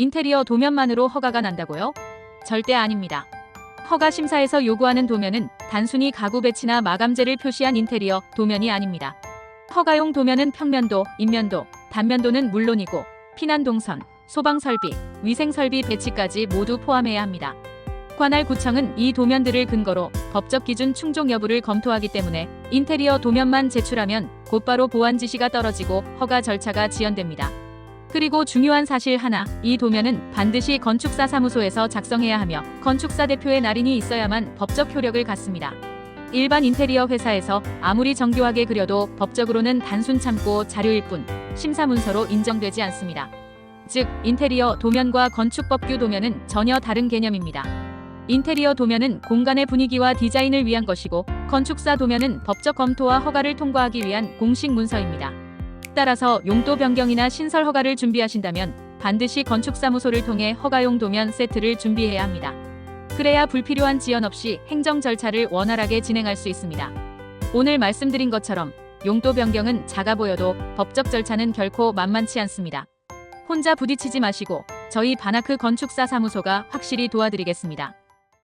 인테리어 도면만으로 허가가 난다고요? 절대 아닙니다. 허가 심사에서 요구하는 도면은 단순히 가구 배치나 마감재를 표시한 인테리어 도면이 아닙니다. 허가용 도면은 평면도, 인면도, 단면도는 물론이고 피난 동선, 소방 설비, 위생 설비 배치까지 모두 포함해야 합니다. 관할 구청은 이 도면들을 근거로 법적 기준 충족 여부를 검토하기 때문에 인테리어 도면만 제출하면 곧바로 보완 지시가 떨어지고 허가 절차가 지연됩니다. 그리고 중요한 사실 하나, 이 도면은 반드시 건축사 사무소에서 작성해야 하며 건축사 대표의 날인이 있어야만 법적 효력을 갖습니다. 일반 인테리어 회사에서 아무리 정교하게 그려도 법적으로는 단순 참고 자료일 뿐 심사 문서로 인정되지 않습니다. 즉, 인테리어 도면과 건축법규 도면은 전혀 다른 개념입니다. 인테리어 도면은 공간의 분위기와 디자인을 위한 것이고 건축사 도면은 법적 검토와 허가를 통과하기 위한 공식 문서입니다. 따라서 용도 변경이나 신설 허가를 준비하신다면 반드시 건축사무소를 통해 허가용 도면 세트를 준비해야 합니다. 그래야 불필요한 지연 없이 행정 절차를 원활하게 진행할 수 있습니다. 오늘 말씀드린 것처럼 용도 변경은 작아 보여도 법적 절차는 결코 만만치 않습니다. 혼자 부딪히지 마시고 저희 바나크 건축사 사무소가 확실히 도와드리겠습니다.